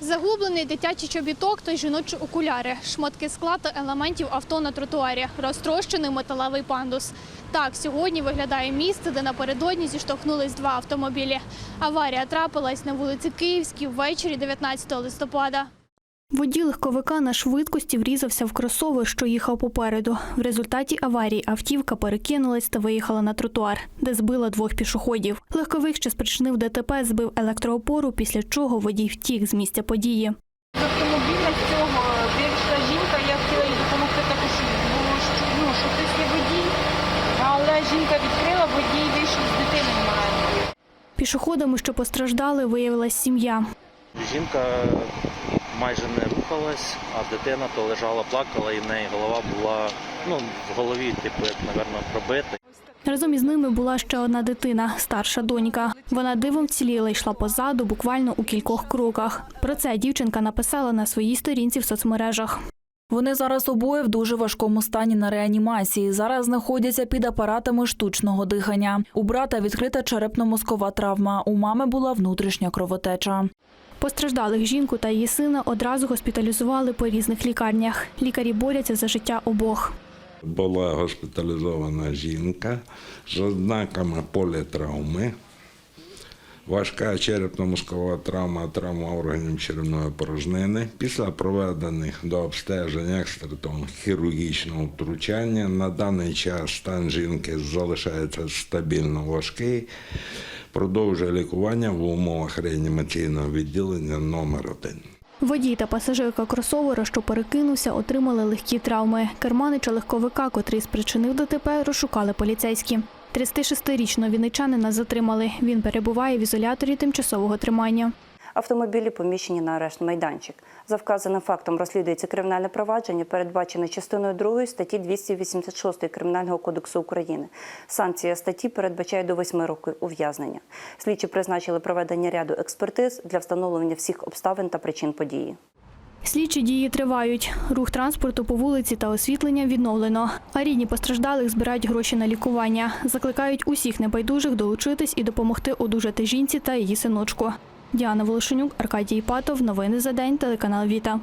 Загублений дитячий чобіток та жіночі окуляри, шматки скла та елементів авто на тротуарі, розтрощений металевий пандус. Так сьогодні виглядає місце, де напередодні зіштовхнулись два автомобілі. Аварія трапилась на вулиці Київській ввечері 19 листопада. Водій легковика на швидкості врізався в кросовер, що їхав попереду. В результаті аварії автівка перекинулась та виїхала на тротуар, де збила двох пішоходів. Легковик, що спричинив ДТП, збив електроопору, після чого водій втік з місця події. З автомобіля цього вийшла жінка, я хотіла їй допомогти також, ну, що хтось є водій, але жінка відкрила, водій вийшов з дитиною маленькою. Пішоходами, що постраждали, виявилась сім'я. Жінка майже не рухалась, а дитина то лежала, плакала, і в неї голова була ну, в голові, типу, як, напевно, пробита. Разом із ними була ще одна дитина, старша донька. Вона дивом вціліла, йшла позаду, буквально у кількох кроках. Про це дівчинка написала на своїй сторінці в соцмережах. Вони зараз обоє в дуже важкому стані на реанімації. Зараз знаходяться під апаратами штучного дихання. У брата відкрита черепно-мозкова травма. У мами була внутрішня кровотеча. Постраждалих жінку та її сина одразу госпіталізували по різних лікарнях. Лікарі борються за життя обох. Була госпіталізована жінка з ознаками політравми, важка черепно-мозкова травма, травма органів черевної порожнини. Після проведених до обстежень екстратом хірургічного втручання на даний час стан жінки залишається стабільно важкий. Продовжує лікування в умовах реанімаційного відділення номер 1 Водій та пасажирка кросовера, що перекинувся, отримали легкі травми. Керманича легковика, котрий спричинив ДТП, розшукали поліцейські. 36-річного вінничанина затримали. Він перебуває в ізоляторі тимчасового тримання. Автомобілі поміщені на арешт майданчик. За вказаним фактом розслідується кримінальне провадження, передбачене частиною 2 статті 286 Кримінального кодексу України. Санкція статті передбачає до 8 років ув'язнення. Слідчі призначили проведення ряду експертиз для встановлення всіх обставин та причин події. Слідчі дії тривають. Рух транспорту по вулиці та освітлення відновлено. А рідні постраждалих збирають гроші на лікування. Закликають усіх небайдужих долучитись і допомогти одужати жінці та її синочку. Діана Волошенюк, Аркадій Патов. Новини за день. Телеканал Віта.